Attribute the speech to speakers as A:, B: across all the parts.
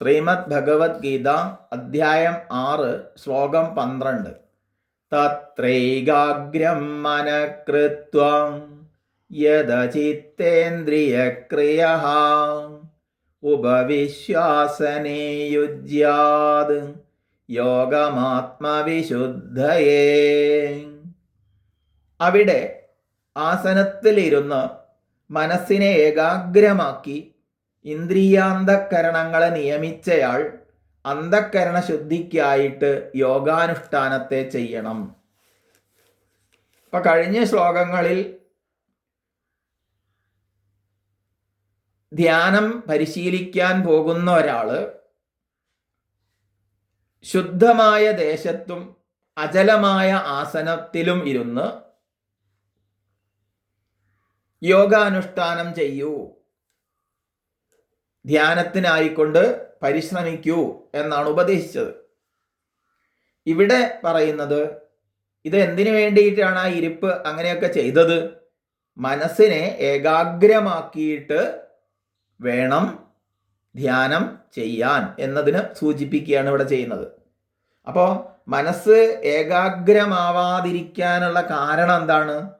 A: ശ്രീമദ് ഭഗവത്ഗീത അധ്യായം ആറ് ശ്ലോകം പന്ത്രണ്ട്. തത്രൈകാഗ്രം മനകൃത്വം യദചിത്തേന്ദ്രിയക്രിയ ഉപവിശ്വാസനേ യുജ്യാത് യോഗമാത്മവിശുദ്ധയേ. അവിടെ ആസനത്തിലിരുന്ന് മനസ്സിനെ ഏകാഗ്രമാക്കി ഇന്ദ്രിയാന്തക്കരണങ്ങളെ നിയമിച്ചയാൾ അന്ധക്കരണ ശുദ്ധിക്കായിട്ട് യോഗാനുഷ്ഠാനത്തെ ചെയ്യണം. ഇപ്പൊ കഴിഞ്ഞ ശ്ലോകങ്ങളിൽ ധ്യാനം പരിശീലിക്കാൻ പോകുന്ന ഒരാൾ ശുദ്ധമായ ദേശത്തും അചലമായ ആസനത്തിലും ഇരുന്ന് യോഗാനുഷ്ഠാനം ചെയ്യൂ. ധ്യാനത്തിനായിക്കൊണ്ട് പരിശ്രമിക്കൂ എന്നാണ് ഉപദേശിച്ചത്. ഇവിടെ പറയുന്നത് ഇത് എന്തിനു വേണ്ടിയിട്ടാണ് ആ ഇരിപ്പ് അങ്ങനെയൊക്കെ ചെയ്തത്? മനസ്സിനെ ഏകാഗ്രമാക്കിയിട്ട് വേണം ധ്യാനം ചെയ്യാൻ എന്നതിന് സൂചിപ്പിക്കുകയാണ് ഇവിടെ ചെയ്യുന്നത്. അപ്പോൾ മനസ്സ് ഏകാഗ്രമാവാതിരിക്കാനുള്ള കാരണം എന്താണ്?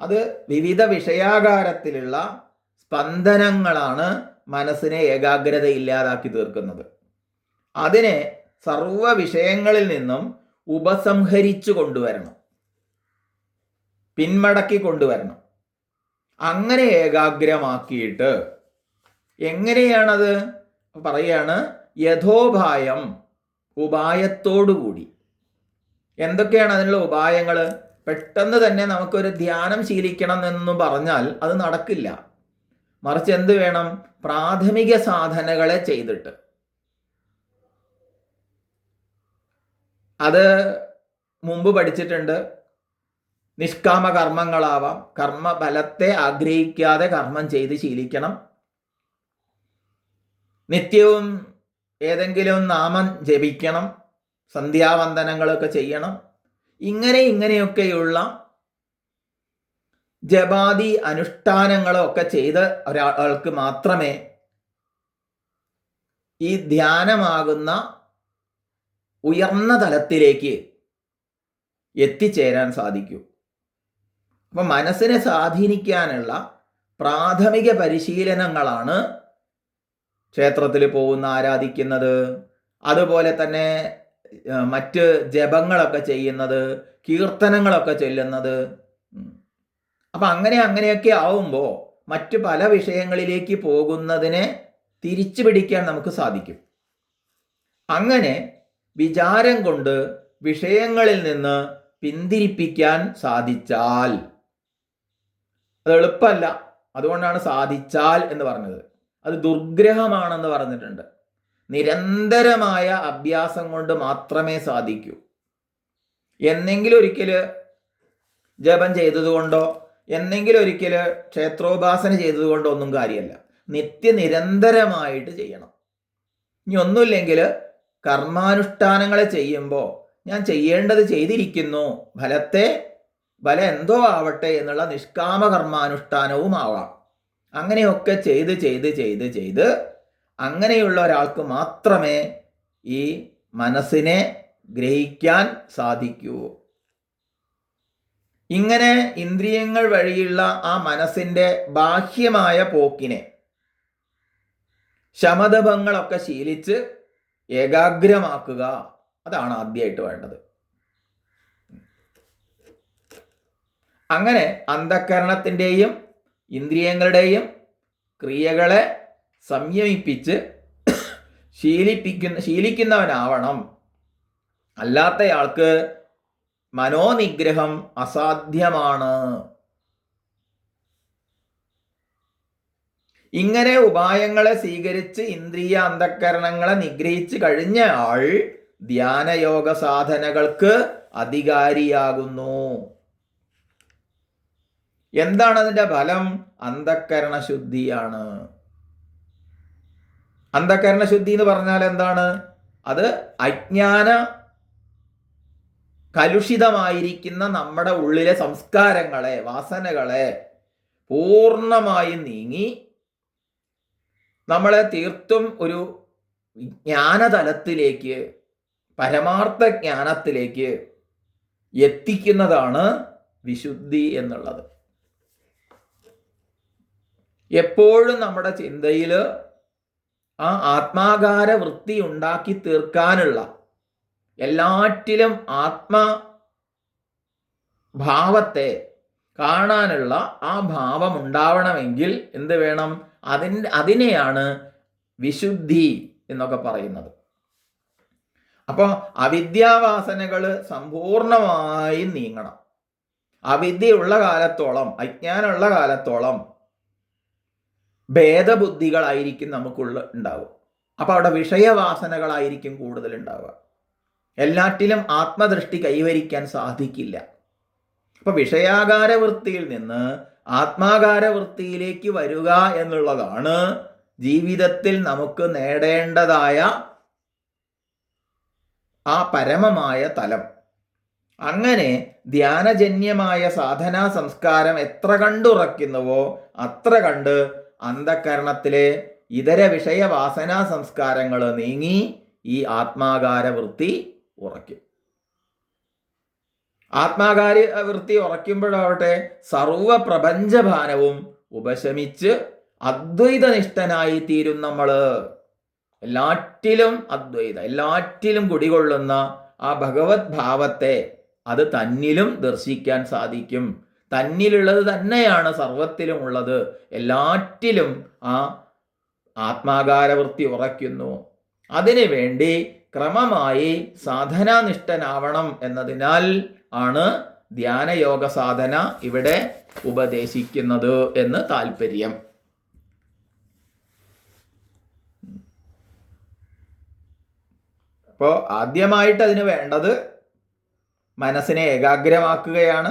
A: അത് വിവിധ വിഷയാകാരത്തിലുള്ള സ്പന്ദനങ്ങളാണ് മനസ്സിനെ ഏകാഗ്രത ഇല്ലാതാക്കി തീർക്കുന്നത്. അതിനെ സർവ വിഷയങ്ങളിൽ നിന്നും ഉപസംഹരിച്ചു കൊണ്ടുവരണം. പിന്മടക്കി കൊണ്ടുവരണം. അങ്ങനെ ഏകാഗ്രമാക്കിയിട്ട് എങ്ങനെയാണത്? പറയാണ് യഥോപായം ഉപായത്തോടുകൂടി. എന്തൊക്കെയാണ് അതിനുള്ള ഉപായങ്ങൾ പെട്ടെന്ന് തന്നെ നമുക്കൊരു ധ്യാനം ശീലിക്കണം എന്ന് പറഞ്ഞാൽ അത് നടക്കില്ല. മറിച്ച് എന്ത് വേണം? പ്രാഥമിക സാധനകളെ ചെയ്തിട്ട്. അത് മുമ്പ് പഠിച്ചിട്ടുണ്ട്. നിഷ്കാമ കർമ്മങ്ങളാവാം. കർമ്മഫലത്തെ ആഗ്രഹിക്കാതെ കർമ്മം ചെയ്ത് ശീലിക്കണം. നിത്യവും ഏതെങ്കിലും നാമം ജപിക്കണം. സന്ധ്യാവന്ദനങ്ങളൊക്കെ ചെയ്യണം. ഇങ്ങനെ ഇങ്ങനെയൊക്കെയുള്ള ജപാതി അനുഷ്ഠാനങ്ങളോ ഒക്കെ ചെയ്ത ഒരാൾക്ക് മാത്രമേ ഈ ധ്യാനമാകുന്ന ഉയർന്ന തലത്തിലേക്ക് എത്തിച്ചേരാൻ സാധിക്കൂ. അപ്പം മനസ്സിനെ സ്വാധീനിക്കാനുള്ള പ്രാഥമിക പരിശീലനങ്ങളാണ് ക്ഷേത്രത്തിൽ പോകുന്ന ആരാധിക്കുന്നത് അതുപോലെ തന്നെ മറ്റ് ജപങ്ങളൊക്കെ ചെയ്യുന്നത് കീർത്തനങ്ങളൊക്കെ ചൊല്ലുന്നത്. അപ്പം അങ്ങനെ അങ്ങനെയൊക്കെ ആവുമ്പോൾ മറ്റ് പല വിഷയങ്ങളിലേക്ക് പോകുന്നതിനെ തിരിച്ചു പിടിക്കാൻ നമുക്ക് സാധിക്കും. അങ്ങനെ വിചാരം കൊണ്ട് വിഷയങ്ങളിൽ നിന്ന് പിന്തിരിപ്പിക്കാൻ സാധിച്ചാൽ അത് എളുപ്പമല്ല. അതുകൊണ്ടാണ് സാധിച്ചാൽ എന്ന് പറഞ്ഞത്. അത് ദുർഗ്രഹമാണെന്ന് പറഞ്ഞിട്ടുണ്ട്. നിരന്തരമായ അഭ്യാസം കൊണ്ട് മാത്രമേ സാധിക്കൂ. എന്നെങ്കിലും ഒരിക്കൽ ജപം ചെയ്തതുകൊണ്ടോ എന്നെങ്കിലും ഒരിക്കൽ ക്ഷേത്രോപാസന ചെയ്തതുകൊണ്ടൊന്നും കാര്യമല്ല നിത്യനിരന്തരമായിട്ട് ചെയ്യണം. ഇനി ഒന്നുമില്ലെങ്കിൽ കർമാനുഷ്ഠാനങ്ങളെ ചെയ്യുമ്പോൾ ഞാൻ ചെയ്യേണ്ടത് ചെയ്തിരിക്കുന്നു. ഫലത്തെ ഫല എന്തോ ആവട്ടെ എന്നുള്ള നിഷ്കാമ കർമാനുഷ്ഠാനവും ആവാം. അങ്ങനെയൊക്കെ ചെയ്ത് ചെയ്ത് ചെയ്ത് ചെയ്ത് അങ്ങനെയുള്ള ഒരാൾക്ക് മാത്രമേ ഈ മനസ്സിനെ ഗ്രഹിക്കാൻ സാധിക്കൂ. ഇങ്ങനെ ഇന്ദ്രിയങ്ങൾ വഴിയുള്ള ആ മനസ്സിന്റെ ബാഹ്യമായ പോക്കിനെ ശമതഭങ്ങളൊക്കെ ശീലിച്ച് ഏകാഗ്രമാക്കുക. അതാണ് ആദ്യമായിട്ട് വേണ്ടത്. അങ്ങനെ അന്ധക്കരണത്തിന്റെയും ഇന്ദ്രിയങ്ങളുടെയും ക്രിയകളെ സംയമിപ്പിച്ച് ശീലിപ്പിക്കുന്ന ശീലിക്കുന്നവനാവണം. അല്ലാത്തയാൾക്ക് മനോനിഗ്രഹം അസാധ്യമാണ്. ഇങ്ങനെ ഉപായങ്ങളെ സ്വീകരിച്ച് ഇന്ദ്രിയ അന്ധക്കരണങ്ങളെ നിഗ്രഹിച്ച് കഴിഞ്ഞ ആൾ ധ്യാനയോഗ സാധനകൾക്ക് അധികാരിയാകുന്നു. എന്താണ് അതിന്റെ ഫലം? അന്ധക്കരണ ശുദ്ധിയാണ് അന്ധക്കരണ ശുദ്ധി എന്ന് പറഞ്ഞാൽ എന്താണ്? അത് അജ്ഞാന കലുഷിതമായിരിക്കുന്ന നമ്മുടെ ഉള്ളിലെ സംസ്കാരങ്ങളെ വാസനകളെ പൂർണമായും നീങ്ങി നമ്മളെ തീർത്തും ഒരു ജ്ഞാനതലത്തിലേക്ക് പരമാർത്ഥ ജ്ഞാനത്തിലേക്ക് എത്തിക്കുന്നതാണ് വിശുദ്ധി എന്നുള്ളത്. എപ്പോഴും നമ്മുടെ ചിന്തയിൽ ആ ആത്മാകാര വൃത്തി ഉണ്ടാക്കി തീർക്കാനുള്ള എല്ലാറ്റിലും ആത്മാ ഭാവത്തെ കാണാനുള്ള ആ ഭാവം ഉണ്ടാവണമെങ്കിൽ എന്ത് വേണം? അതിന്റെ അതിനെയാണ് വിശുദ്ധി എന്നൊക്കെ പറയുന്നത്. അപ്പോൾ അവിദ്യാവാസനകൾ സമ്പൂർണമായി നീങ്ങണം. അവിദ്യയുള്ള കാലത്തോളം അജ്ഞാനമുള്ള കാലത്തോളം ഭേദബുദ്ധികളായിരിക്കും നമുക്കുള്ള ഉണ്ടാവുക. അപ്പോൾ അവിടെ വിഷയവാസനകളായിരിക്കും കൂടുതൽ ഉണ്ടാവുക എല്ലാറ്റിലും ആത്മദൃഷ്ടി കൈവരിക്കാൻ സാധിക്കില്ല. അപ്പൊ വിഷയാകാര വൃത്തിയിൽ നിന്ന് ആത്മാകാര വൃത്തിയിലേക്ക് വരിക എന്നുള്ളതാണ് ജീവിതത്തിൽ നമുക്ക് നേടേണ്ടതായ ആ പരമമായ തലം. അങ്ങനെ ധ്യാനജന്യമായ സാധനാ സംസ്കാരം എത്ര കണ്ടുറയ്ക്കുന്നുവോ അത്ര കണ്ട് അന്ധകരണത്തിലെ ഇതര വിഷയവാസനാ സംസ്കാരങ്ങൾ നീങ്ങി ഈ ആത്മാകാര വൃത്തി ഉറയ്ക്കും. ആത്മാകാര്യ വൃത്തി ഉറയ്ക്കുമ്പോഴാവട്ടെ സർവ പ്രപഞ്ചഭാനവും ഉപശമിച്ച് അദ്വൈതനിഷ്ഠനായി തീരും നമ്മൾ എല്ലാറ്റിലും അദ്വൈത എല്ലാറ്റിലും കുടികൊള്ളുന്ന ആ ഭഗവത് ഭാവത്തെ അത് തന്നിലും ദർശിക്കാൻ സാധിക്കും. തന്നിലുള്ളത് തന്നെയാണ് സർവത്തിലും ഉള്ളത്. എല്ലാറ്റിലും ആ ആത്മാകാരവൃത്തി ഉറയ്ക്കുന്നു. അതിനു വേണ്ടി ക്രമമായി സാധനാനിഷ്ഠനാവണം എന്നതിനാൽ ആണ് ധ്യാനയോഗ സാധന ഇവിടെ ഉപദേശിക്കുന്നത് എന്ന് താല്പര്യം അപ്പോൾ ആദ്യമായിട്ട് അതിന് വേണ്ടത് മനസ്സിനെ ഏകാഗ്രമാക്കുകയാണ്.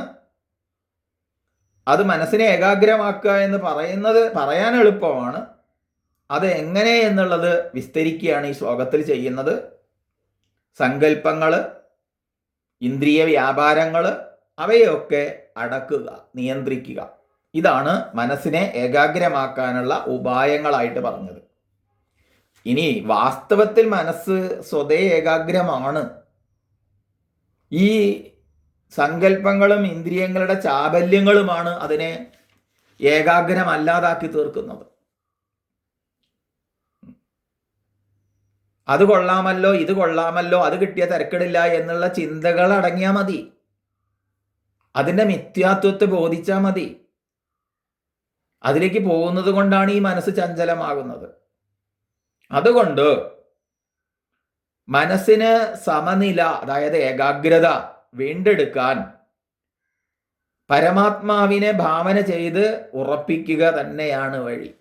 A: അത് മനസ്സിനെ ഏകാഗ്രമാക്കുക എന്ന് പറയുന്നത് പറയാൻ എളുപ്പമാണ്. അത് എങ്ങനെ എന്നുള്ളത് വിസ്തരിക്കുകയാണ് ഈ ശ്ലോകത്തിൽ ചെയ്യുന്നത്. സങ്കല്പങ്ങൾ ഇന്ദ്രിയ വ്യാപാരങ്ങൾ അവയൊക്കെ അടക്കുക നിയന്ത്രിക്കുക. ഇതാണ് മനസ്സിനെ ഏകാഗ്രമാക്കാനുള്ള ഉപായങ്ങളായിട്ട് പറഞ്ഞത്. ഇനി വാസ്തവത്തിൽ മനസ്സ് സ്വതേ ഏകാഗ്രമാണ്. ഈ സങ്കല്പങ്ങളും ഇന്ദ്രിയങ്ങളുടെ ചാബല്യങ്ങളുമാണ് അതിനെ ഏകാഗ്രമല്ലാതാക്കി തീർക്കുന്നത്. അത് കൊള്ളാമല്ലോ ഇത് കൊള്ളാമല്ലോ അത് കിട്ടിയ തിരക്കിടില്ല എന്നുള്ള ചിന്തകൾ അടങ്ങിയാൽ മതി. അതിന്റെ മിഥ്യാത്വത്തെ ബോധിച്ചാൽ മതി. അതിലേക്ക് പോകുന്നത് കൊണ്ടാണ് ഈ മനസ്സ് ചഞ്ചലമാകുന്നത്. അതുകൊണ്ട് മനസ്സിന് സമനില അതായത് ഏകാഗ്രത വീണ്ടെടുക്കാൻ പരമാത്മാവിനെ ഭാവന ചെയ്ത് ഉറപ്പിക്കുക തന്നെയാണ് വഴി.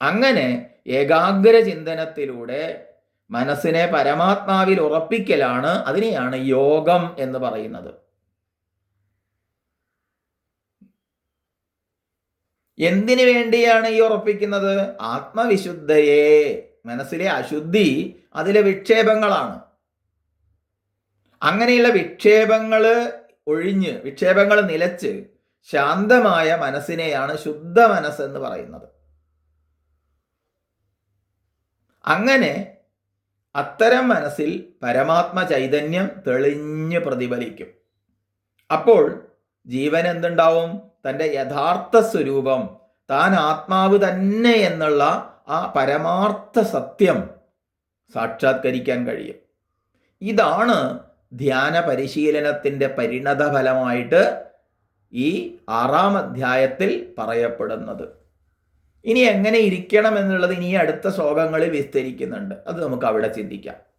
A: അങ്ങനെ ഏകാഗ്ര ചിന്തനത്തിലൂടെ മനസ്സിനെ പരമാത്മാവിൽ ഉറപ്പിക്കലാണ് അതിനെയാണ് യോഗം എന്ന് പറയുന്നത്. എന്തിനു വേണ്ടിയാണ് ഈ ഉറപ്പിക്കുന്നത്? ആത്മവിശുദ്ധയെ മനസ്സിലെ അശുദ്ധി അതിലെ വിക്ഷേപങ്ങളാണ്. അങ്ങനെയുള്ള വിക്ഷേപങ്ങൾ ഒഴിഞ്ഞ് വിക്ഷേപങ്ങൾ നിലച്ച് ശാന്തമായ മനസ്സിനെയാണ് ശുദ്ധ മനസ്സെന്ന് പറയുന്നത്. അങ്ങനെ അത്തരം മനസ്സിൽ പരമാത്മ ചൈതന്യം തെളിഞ്ഞ് പ്രതിഫലിക്കും. അപ്പോൾ ജീവൻ എന്തുണ്ടാവും? തന്റെ യഥാർത്ഥ സ്വരൂപം താൻ ആത്മാവ് തന്നെ എന്നുള്ള ആ പരമാർത്ഥ സത്യം സാക്ഷാത്കരിക്കാൻ കഴിയും. ഇതാണ് ധ്യാന പരിശീലനത്തിന്റെ പരിണതഫലമായിട്ട് ഈ ആറാം അധ്യായത്തിൽ പറയപ്പെടുന്നത്. ഇനി എങ്ങനെ ഇരിക്കണം എന്നുള്ളത് ഇനി അടുത്ത ശ്ലോകങ്ങളിൽ വിസ്തരിക്കുന്നുണ്ട്. അത് നമുക്ക് അവിടെ ചിന്തിക്കാം.